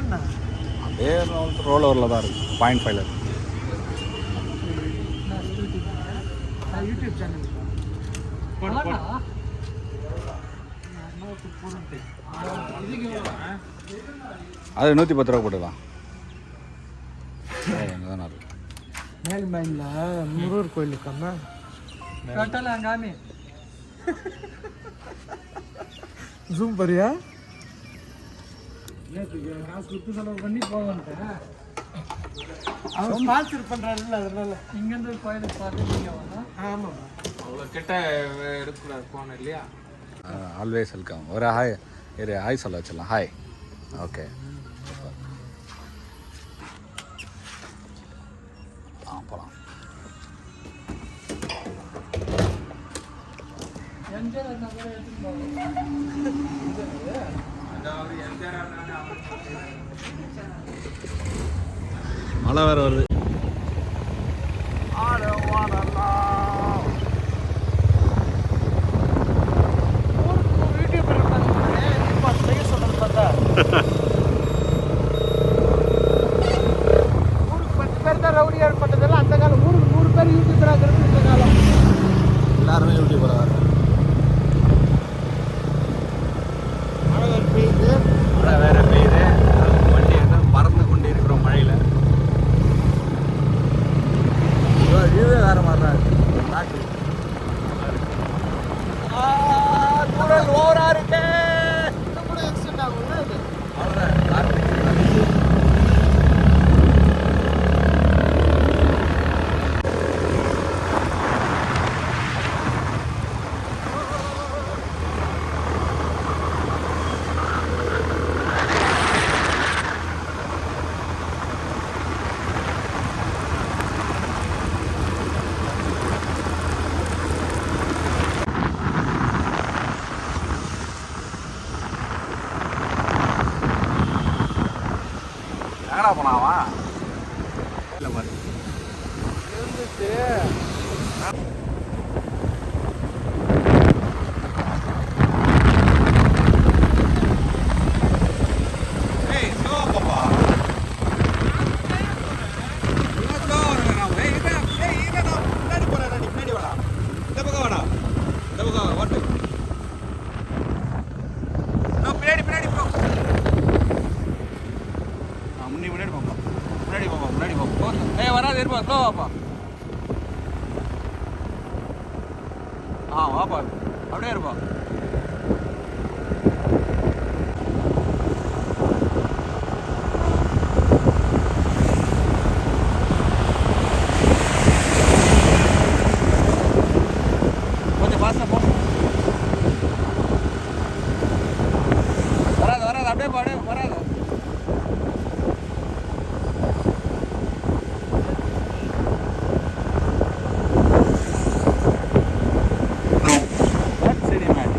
என்ன? அப்படியே ரோல் ஓவரில் தான் இருக்குது பாயிண்ட் ஃபைவ்ல இருக்கு. நான் யூடியூப் நான் யூடியூப் சேனல் போடுறா இதுக்கு எவ்வளோ? அது நூற்றி பத்து ரூபா போட்டுக்கலாம். தான் இருக்கு மேல்மேனில் முருகர் கோயில் இருக்காம? ஜூம் பரியா? காசு கொடுத்து செலவு பண்ணி அவன் ஸ்பான்சர் பண்ணுறாருல்ல அதனால இங்கேருந்து கோயிலுக்கு பார்த்துட்டு வந்தோம் ஆமாம் அவ்வளோ கிட்ட எடுக்கக்கூடாது இல்லையா ஆல்வேஸ் வெல்கம். ஒரு ஹாய் இரு ஹாய் சொல்ல வச்சிடலாம். ஹாய். ஓகே. ஆ போகலாம் மழை வேறு வருது. யூடியூப் செய்ய சொன்னது பார்த்தா ஊருக்கு பத்து பேர் தான் ரவுடியாக ஏற்பட்டதெல்லாம் அந்த காலம் ஊருக்கு நூறு பேர் யூடியூபராக இருக்கிறது இந்த காலம் எல்லாருமே யூடியூபராக தான் மழை வேறு பெய்யுது மழை வேறு பெய்யுது வண்டி வந்து பறந்து கொண்டு இருக்கிறோம் மழையில் இதுவே வேறு மாதிரி தான் இருக்கு நாட்டு குரல் ஓவரா இருக்கு இன்னும் கூட எக்ஸ்டெண்ட் ஆகும்ல அது அவ்வளோதான் காற்று எங்கடா போனாவா இல்லை மாதிரி இருந்துச்சு ஏய் ஸ்லோ பாப்பா இன்னும் ஸ்லோ வருங்க நான் ஏய் இவன் ஏய் இவன் நான் முன்னாடி போறேன் நீ முன்னாடி வாடா இந்த பக்கம் வாடா இந்த பக்கம் வா ஓட்டு நான் பின்னாடி பின்னாடி போ ஆ முன்னாடி முன்னாடி போப்பா முன்னாடி போப்பா முன்னாடி போப்பா ஏய் வராது இருப்பா ஸ்லோ வாப்பா ஆ வாப்பா. அப்படியே இருப்பா கொஞ்சம் பாசா போ வராது வராது அப்படியே பாடு வராது சரி மேடம்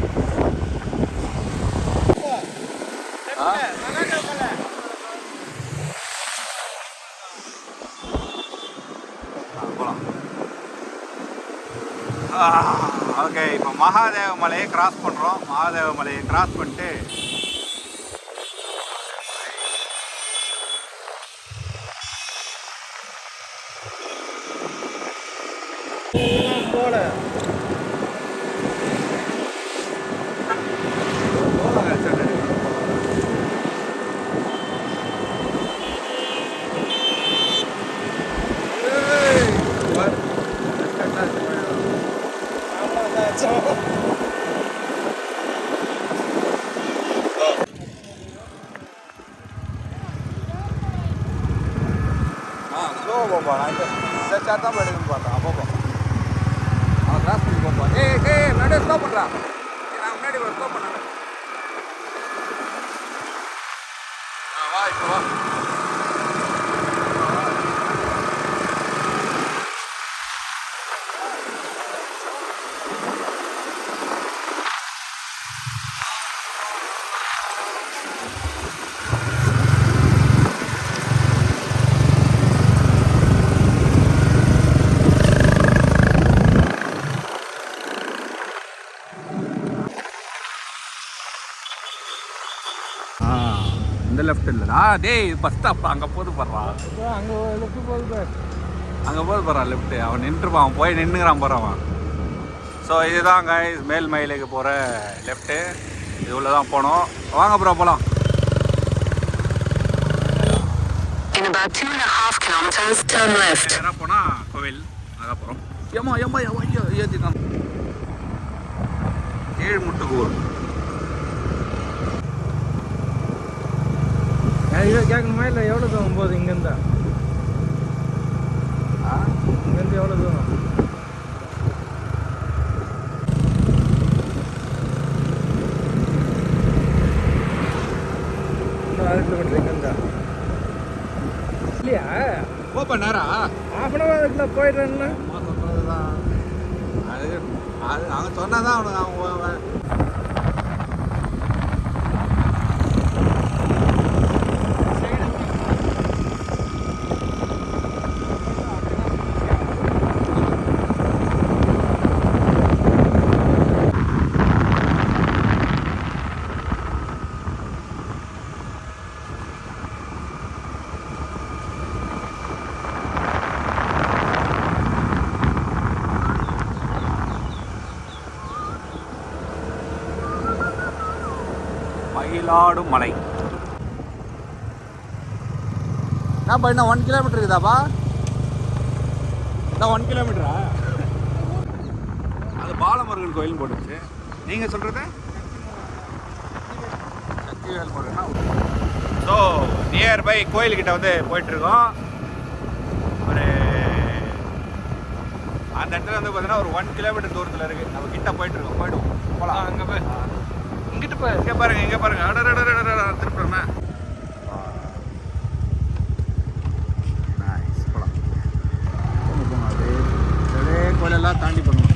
போகலாம் ஓகே இப்போ மகாதேவ மலையை கிராஸ் பண்ணுறோம் மகாதேவ மலையை கிராஸ் பண்ணிட்டு போல ஆ ஸ்லோ போப்பா. நான் இந்த இந்த சார் தான் எடுக்கணும்னு பார்த்தேன். அப்போ அவன் கிராஸ் பண்ணி போப்பா ஏ ஏ முன்னாடி ஸ்டாப் பண்ணுறான் இந்த லெஃப்ட் இல்லைடா. டேய் பஸ் ஸ்டாப் அங்கே போது போடுறான் அங்கே லெஃப்ட் போகுது பாரு. அங்கே போது போகிறான் லெஃப்ட்டு அவன் நின்றுப்பான் அவன் போய் நின்றுக்கிறான் போகிறவன் ஸோ இதுதான் guys. மேல் மயிலுக்கு போகிற லெஃப்ட்டு இது உள்ள தான் போனோம். வாங்க ப்ரோ போகலாம் In about two and a half kilometers, turn left. நேராக போனால் கோவில். அங்கே போகிறோம் ஏமா ஏமா ஐயோ ஏற்றிட்டான் கீழ்முட்டுக்கூர் இதை கேட்கணுமா இல்லை எவ்வளோ தூரம் போகுது இங்கேருந்தா? இங்கேருந்து எவ்வளோ தூரம்? அரை கிலோமீட்டர் இங்கேருந்தா. இல்லையா? போப்பா நேரா? ஹாஃப் அன் ஹவருக்குள்ள போயிடுறேன்னா. அது அது அவங்க சொன்னாதான் அவனுக்கு அவங்க அவன் மயிலாடும் மலை. என்னப்பா இன்னும் ஒன் கிலோமீட்டர் இருக்குதாப்பா? இன்னும் ஒன் கிலோமீட்டரா அது பாலமுருகன் கோயில் போட்டுச்சு நீங்கள் சொல்கிறது சக்திவேல் முருகனா? ஸோ நியர்பை கோயில்கிட்ட வந்து போயிட்டுருக்கோம். ஒரு அந்த இடத்துல வந்து பார்த்தீங்கன்னா ஒரு ஒன் கிலோமீட்டர் தூரத்தில் இருக்குது நம்ம கிட்ட போயிட்டுருக்கோம். போயிடுவோம். போகலாம் அங்கே போய் இங்கிட்டு போய் இங்க பாருங்க இங்க பாருங்க. போலாம் போங்க போங்க அப்படியே அப்படியே கோயிலெல்லாம் தாண்டி போகணும்.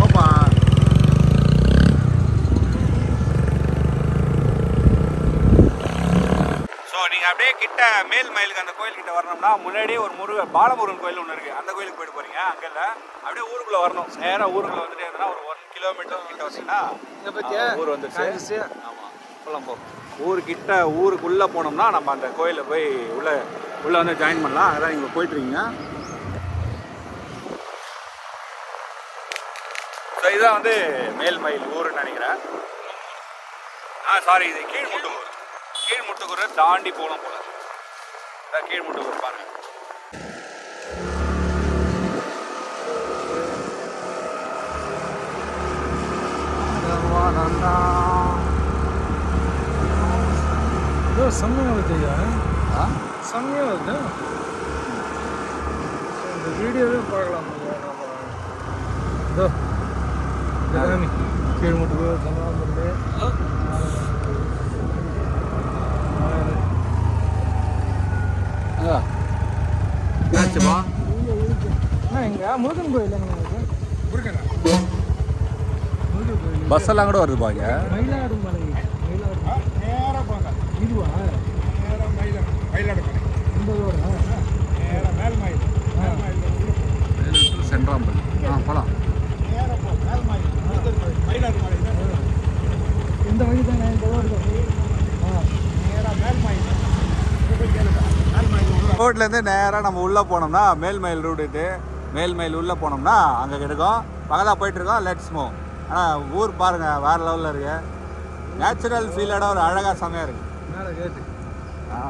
போப்பா. நீங்கள் அப்படியே கிட்ட மேல் மயிலுக்கு அந்த கோயில் கிட்ட வரணும்னா முன்னாடியே ஒரு முருகன் பாலமுருகன் கோயில் ஒன்று இருக்குது அந்த கோயிலுக்கு போயிட்டு போகிறீங்க அங்கே இல்லை அப்படியே ஊருக்குள்ளே வரணும். நேராக ஊருக்குள்ளே வந்துட்டு இருந்தனா ஒரு கிலோமீட்டர் கிட்ட வந்தீங்கன்னா இங்கே பற்றியா ஊர் வந்துருச்சு. ஆமாம் போகலாம் போ ஊருக்கிட்ட ஊருக்குள்ளே போனோம்னா நம்ம அந்த கோயிலில் போய் உள்ள உள்ளே வந்து ஜாயின் பண்ணலாம். அதான் நீங்கள் போயிட்டுருக்கீங்க. ஸோ இதுதான் வந்து மேல்மயில் ஊருன்னு நினைக்கிறேன். ஆ சாரி இது கீழ்முட்டுக்கூர் கீழ்முட்டுக்கூரை தாண்டி போகணும் போல. இதான் கீழ்முட்டுக்கூர் பாருங்க. ஏதோ செம்மையாக வருது ஐயா. ஆ? செம்மையாக வருது. இந்த வீடியோவே பார்க்கலாம். ஐயா நம்ம இதோ கீழ் மட்டுக்கு சம்பளம் பண்ணு என்னாச்சுப்பா அண்ணா இங்கே முருகன் கோயில் எங்கே முருகன்? பஸ் எல்லாம் கூட வருது பாங்க நேராக சென்றாம்பள்ளி ஆ போகலாம் இந்த வழி தானே இந்த நேராக ரோட்லேருந்து நேராக நம்ம உள்ளே போனோம்னா மேல்மயில் ரூட்டு மேல்மயில் உள்ளே போனோம்னா அங்கே கிடைக்கும். பகலாக போயிட்டுருக்கோம் லெட்ஸ் மூவ் ஆனால் ஊர் பாருங்கள் வேறு லெவலில் இருக்கு. நேச்சுரல் ஃபீலோட ஒரு அழகாக செமையாக இருக்கு. மேலே கேட்டு ஆ.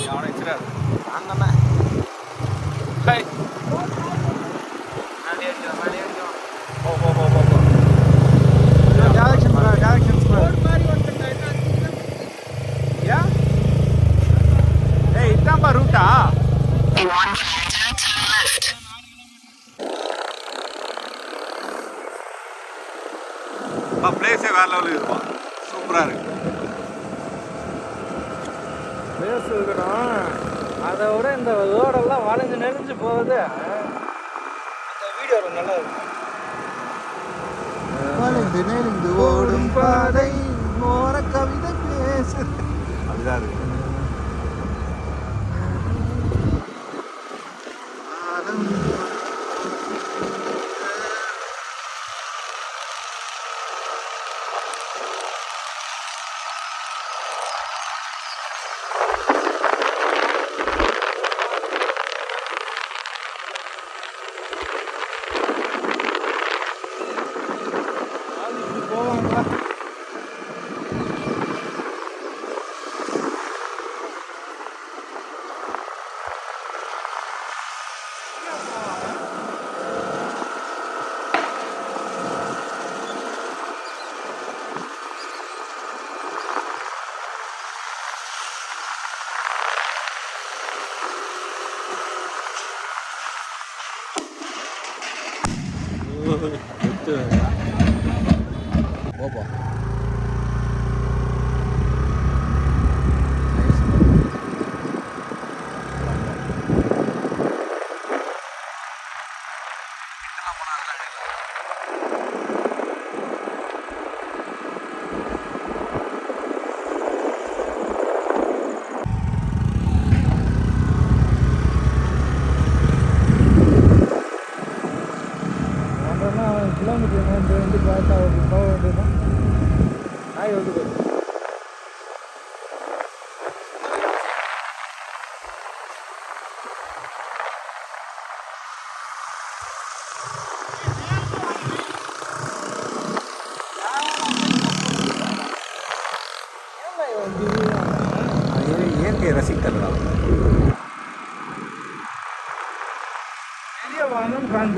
கவனிச்சிடாது அங்கண்ணா one kilometer, left. பிளேஸே வேற லெவலில் இருக்கும்? சூப்பராக இருக்கு. பிளேஸ் இருக்கணும் அதை விட இந்த ரோடெல்லாம் வளைஞ்சு நெறிஞ்சு போகுது. அந்த வீடியோவில் நல்லா இருக்கு. வளைந்து நெளிந்து ஓடும் பாதை ஓர கவிதை பேசு அதுதான் இருக்கு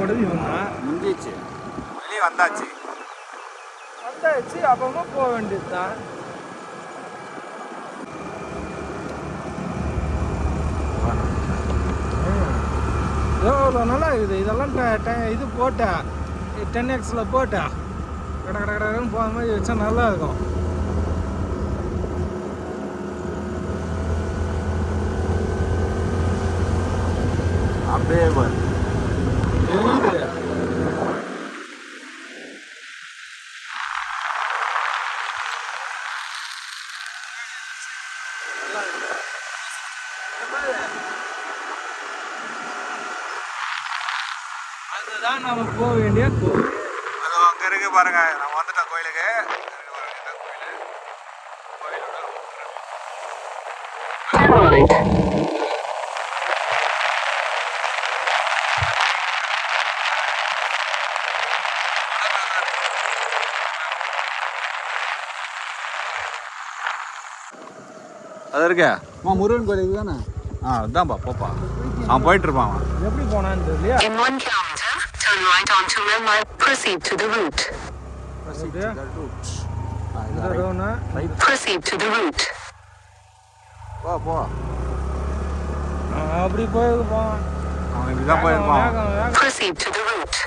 போடுறது இவங்க முடிஞ்சிச்சு வெளியே வந்தாச்சு. வந்தாச்சு அப்பப்போ போக வேண்டியது தான் எவ்வளோ நல்லா இருக்குது. இதெல்லாம் இது போட்டா. டென் எக்ஸில் போட்டா. கட கட கடன்னு போகிற மாதிரி வச்சா நல்லா இருக்கும். அப்படியே அதுதான் நம்ம போக வேண்டிய கோவில். அது அங்கே இருக்கு பாருங்க. நம்ம வந்துட்டோம் கோயிலுக்கு. இருக்கு பாருங்க, கோயிலோட அது இருக்க. அம்மா முருகன் கோயிலுக்கு தானே ஆ அதான்ப்பா போப்பா. அவன் போயிட்டு இருப்பான் அவன். எப்படி போனான்னு தெரியலையா? In one kilometer, turn right onto Rail Mile. Proceed to the route. அப்படியா? இந்த Rona Proceed to the route. போ. போ அப்படி போய் போவான் அவன் இப்படிதான் போயிருப்பான். வேகம் வேகம். Proceed to the route.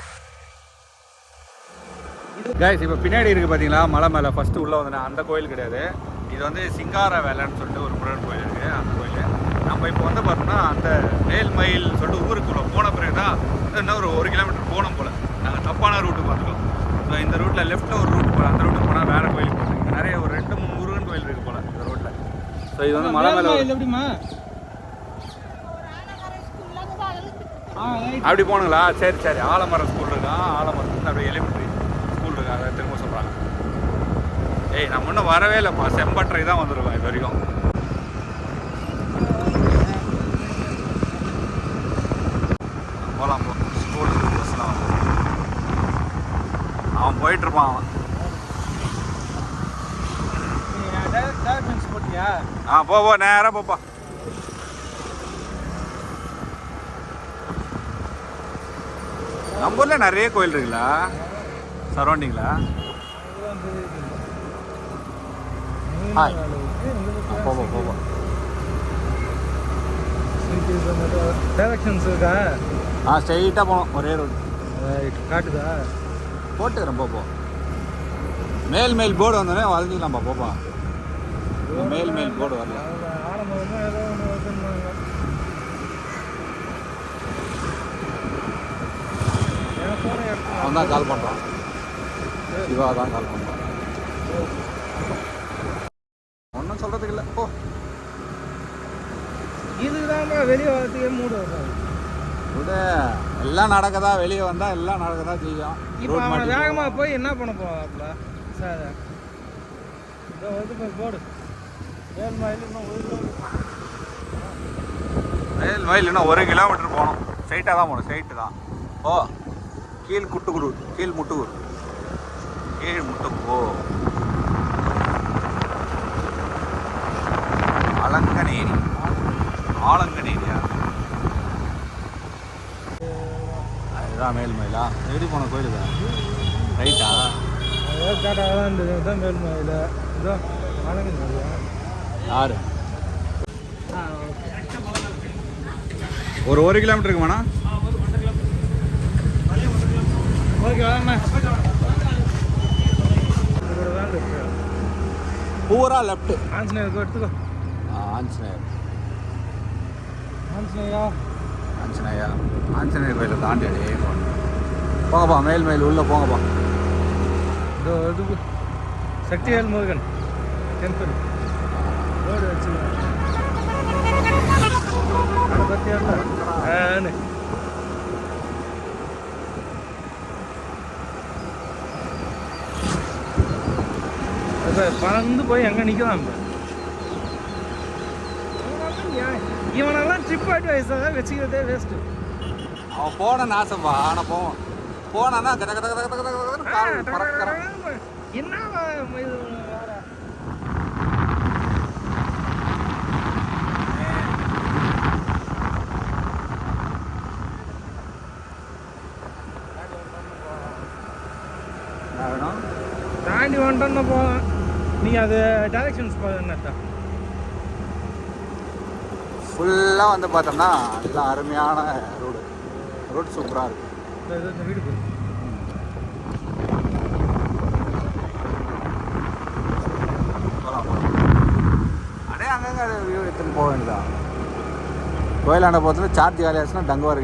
Guys இப்போ பின்னாடி இருக்குது பார்த்தீங்களா மலை மேலே. ஃபஸ்ட்டு உள்ளே வந்தேன் அந்த கோயில் கிடையாது. இது வந்து சிங்கார வேலைன்னு சொல்லிட்டு ஒரு முருகன் கோயில் இருக்குது அந்த கோயில். நம்ம இப்போ வந்து பார்த்தோம்னா அந்த மேல்மயில் சொல்லிட்டு ஊருக்குள்ளே போன பிறகு தான் இன்னும் ஒரு ஒரு கிலோமீட்டர் போனோம் போல். நாங்கள் தப்பான ரூட்டுக்கு வந்துட்டோம் ஸோ இந்த ரூட்டில் லெஃப்ட்டில் ஒரு ரூட் போகலாம் அந்த ரூட்டுக்கு போனால் வேறு கோயிலுக்கு போகணும் இங்க நிறைய ஒரு ரெண்டு மூணு முருகன் கோயில் இருக்குது போல் இந்த ரோட்டில் ஸோ இது வந்து மலை மேலே எப்படிமா அப்படி போகணுங்களா? சரி சரி. ஆலமரம் ஸ்கூல் இருக்கான் ஆலமரத்துலேருந்து அப்படியே எலிமெண்ட்ரி ஸ்கூல் இருக்கா அதை திரும்ப சொல்கிறாங்க ஏய் நம்ம இன்னும் வரவே இல்லைப்பா. செம்பட்டரை தான் வந்துருக்கோம் இது வரைக்கும். போகலாம் போ. ஸ்கூல் பஸ்லாம் அவன் போயிட்டு இருப்பான் அவன். போட்டியா ஆ போ போ. நேராக போப்பா. நம்ம ஊரில் நிறைய கோயில் இருக்குல்ல? சரௌண்டிங்களா ஹாய் போப்பா போப்பா டைரக்ஷன்ஸ் இருக்கா ஆ ஸ்ட்ரெயிட்டாக போகணும் ஒரே ரோடு ரைட் காட்டுதா போட்டுக்கிறேன் போப்போ மேல் மேல் போர்டு வந்தோடனே வளைஞ்சிக்கலாம்ப்பா போப்பா மேல் மேல் போர்டு வரல அவன் தான் கால் பண்ணுறான் சிவா தான் கால் பண்ணுறான் ஒன்றும் சொல்கிறதுக்கு இல்லை ஓ இதுதான்ப்பா வெளியே வரதுக்கே மூடு வரும் விடு. எல்லாம் நடக்கதா வெளியே வந்தால் எல்லாம் நடக்கதா செய்யும். இப்போ அவன் வேகமாக போய் என்ன பண்ண போவாப்ல சார். இதோ இது போய் போடு. ஏழு மைல் இன்னும் ஒரு கிலோமீட்டர் மேல் மயில் இன்னும் ஒரு கிலோமீட்டர் போகணும். ஸ்ட்ரைட்டாக தான் போகணும் ஸ்ட்ரைட்டு தான். ஓ கீழ் குட்டுக்குரு கீழ் முட்டுகுரு கீழ் முட்டுக்கு அதுதான் மேல் மயிலா? எப்படி போன கோயிலுக்கு? ரைட்டா? ஏதோ கேட்டால் தான் இந்த இதுதான் மேல் மயில் இதோ வணங்குங்க யாரு? ஒரு ஒரு கிலோமீட்டருக்கு வேணா பூரா லெஃப்ட் ஆஞ்சநேயருக்கு எடுத்துக்கோ. ஆஞ்சநேயர். ஆஞ்சநேயா? ஆஞ்சநேயா ஆஞ்சநேயர் கோயிலை தாண்டி அடையே போகணும். போங்கப்பா மேல் மேல் உள்ளே போங்கப்பா இதோ இது சக்திவேல் முருகன் டெம்பிள் ரோடு வச்சு அதை பறந்து போய் எங்கே நிற்கலாம் இவனெல்லாம் ட்ரிப் அட்வைஸாக வச்சுக்கிறதே வேஸ்ட்டு அவன் போனன்னு ஆசைப்பா. ஆனால் போவான். போனான்னா கட கட கட கட கட கால் பறக்கிறான் என்ன இது தாண்டி வந்துட்டோன்னு போவேன் நீ அது டைரக்ஷன்ஸ் என்னட்டா ஃபுல்லாக வந்து பார்த்தோம்னா நல்லா அருமையான ரோடு. ரோடு சூப்பராக இருக்கு. இந்த இது இந்த வீடு அடே அங்கங்கே வியூ எடுத்துன்னு போக வேண்டியதான் கோயிலாண்ட போகிறதுல சார்ஜ் காலி ஆச்சுன்னா டங்கு வர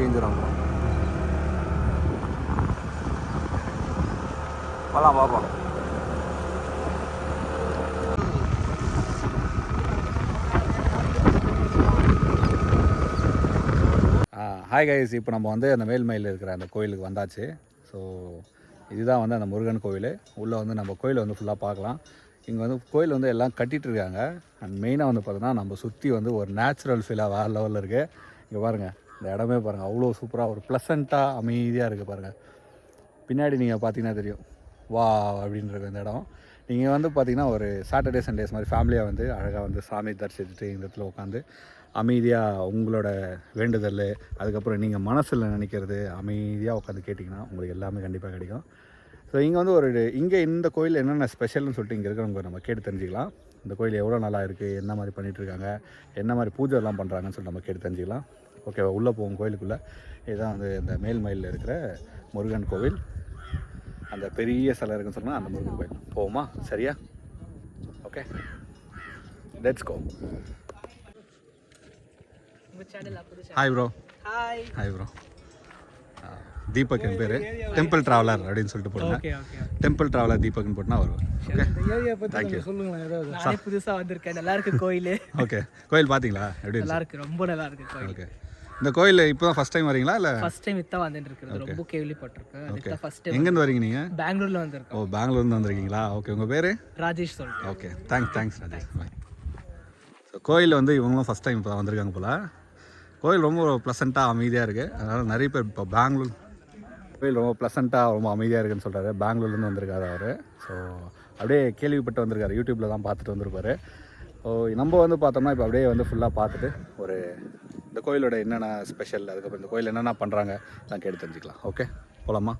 போகலாம் பார்ப்போம் ஹாய் கைஸ் இப்போ நம்ம வந்து அந்த மேல்மயில் இருக்கிற அந்த கோயிலுக்கு வந்தாச்சு. ஸோ இதுதான் வந்து அந்த முருகன் கோவில் உள்ளே வந்து நம்ம கோயில் வந்து ஃபுல்லாக பார்க்கலாம். இங்கே வந்து கோயில் வந்து எல்லாம் கட்டிகிட்ருக்காங்க இருக்காங்க. அண்ட் மெயினாக வந்து பார்த்தோன்னா நம்ம சுற்றி வந்து ஒரு நேச்சுரல் ஃபீலாக வேறு லெவலில் இருக்குது இங்கே பாருங்கள் இந்த இடமே பாருங்கள் அவ்வளோ சூப்பராக ஒரு ப்ளசண்ட்டாக அமைதியாக இருக்குது பாருங்கள் பின்னாடி நீங்கள் பார்த்தீங்கன்னா தெரியும். வா அப்படின்றது அந்த இந்த இடம். நீங்கள் வந்து பார்த்தீங்கன்னா ஒரு சாட்டர்டே சண்டேஸ் மாதிரி ஃபேமிலியாக வந்து அழகாக வந்து சாமி தரிசிச்சுட்டு இந்த இடத்துல உட்காந்து அமைதியாக உங்களோட வேண்டுதல் அதுக்கப்புறம் நீங்கள் மனசில் நினைக்கிறது அமைதியாக உட்காந்து கேட்டிங்கன்னா உங்களுக்கு எல்லாமே கண்டிப்பாக கிடைக்கும். ஸோ இங்கே வந்து ஒரு இங்கே இந்த கோயில் என்னென்ன ஸ்பெஷல்னு சொல்லிட்டு இங்கே இருக்கிறவங்க நம்ம கேட்டு தெரிஞ்சுக்கலாம். இந்த கோயில் எவ்வளோ நல்லா இருக்குது என்ன மாதிரி பண்ணிகிட்ருக்காங்க இருக்காங்க என்ன மாதிரி பூஜைலாம் பண்ணுறாங்கன்னு சொல்லிட்டு நம்ம கேட்டு தெரிஞ்சுக்கலாம். ஓகேவா உள்ளே போவோம் கோயிலுக்குள்ளே. இதுதான் வந்து இந்த மேல்மயிலில் இருக்கிற முருகன் கோவில். அந்த பெரிய சிலை இருக்குன்னு சொன்னால் அந்த முருகன் கோயில். போவோமா? சரியா? Okay let's go hi bro hi bro Deepak என் பேர். டெம்பிள் ட்ராவலர் அப்படின்னு சொல்லிட்டு போடுங்க டெம்பிள் ட்ராவலர் தீபக்னு போட்டுனா வருவார் ஓகே சொல்லுங்களேன் ஏதாவது. நானே புதுசா வந்திருக்கேன். நல்லா இருக்கு கோயில். ஓகே கோயில் பார்த்தீங்களா எப்படி நல்லா இருக்கு ரொம்ப நல்லா இருக்கு கோயில். ஓகே இந்த கோயில் இப்போ தான் ஃபஸ்ட் டைம் வரீங்களா இல்லை? ஃபர்ஸ்ட் டைம் இதான் வந்துட்டு இருக்கிறது ரொம்ப கேள்விப்பட்டிருக்கேன். ஓகே அதுக்கு ஃபர்ஸ்ட் டைம் எங்கேருந்து வரீங்க நீங்கள் பெங்களூர்ல ஓ வந்திருக்கோம் பெங்களூர்லேருந்து வந்திருக்கீங்களா? ஓகே உங்கள் பேர்? ராஜேஷ் சொல்லிட்டு. Okay thanks thanks Rajesh. So கோயில் வந்து இவங்களும் ஃபஸ்ட் டைம் இப்போ வந்திருக்காங்க போல். கோயில் ரொம்ப ப்ளசண்ட்டாக அமைதியாக இருக்குது அதனால் நிறைய பேர் இப்போ பெங்களூர் கோயில் ரொம்ப ப்ளசண்ட்டாக ரொம்ப அமைதியாக இருக்குன்னு சொல்கிறாரு பெங்களூர்லேருந்து வந்திருக்காரு அவர். ஸோ அப்படியே கேள்விப்பட்டு வந்திருக்காரு. யூடியூப்பில் தான் பார்த்துட்டு வந்திருப்பாரு. ஸோ நம்ம வந்து பார்த்தோம்னா இப்போ அப்படியே வந்து ஃபுல்லாக பார்த்துட்டு ஒரு இந்த கோயிலோட என்னென்ன ஸ்பெஷல் அதுக்கப்புறம் இந்த கோயில் என்னென்ன பண்ணுறாங்க நான் கேட்டு தெரிஞ்சுக்கலாம். ஓகே போகலாமா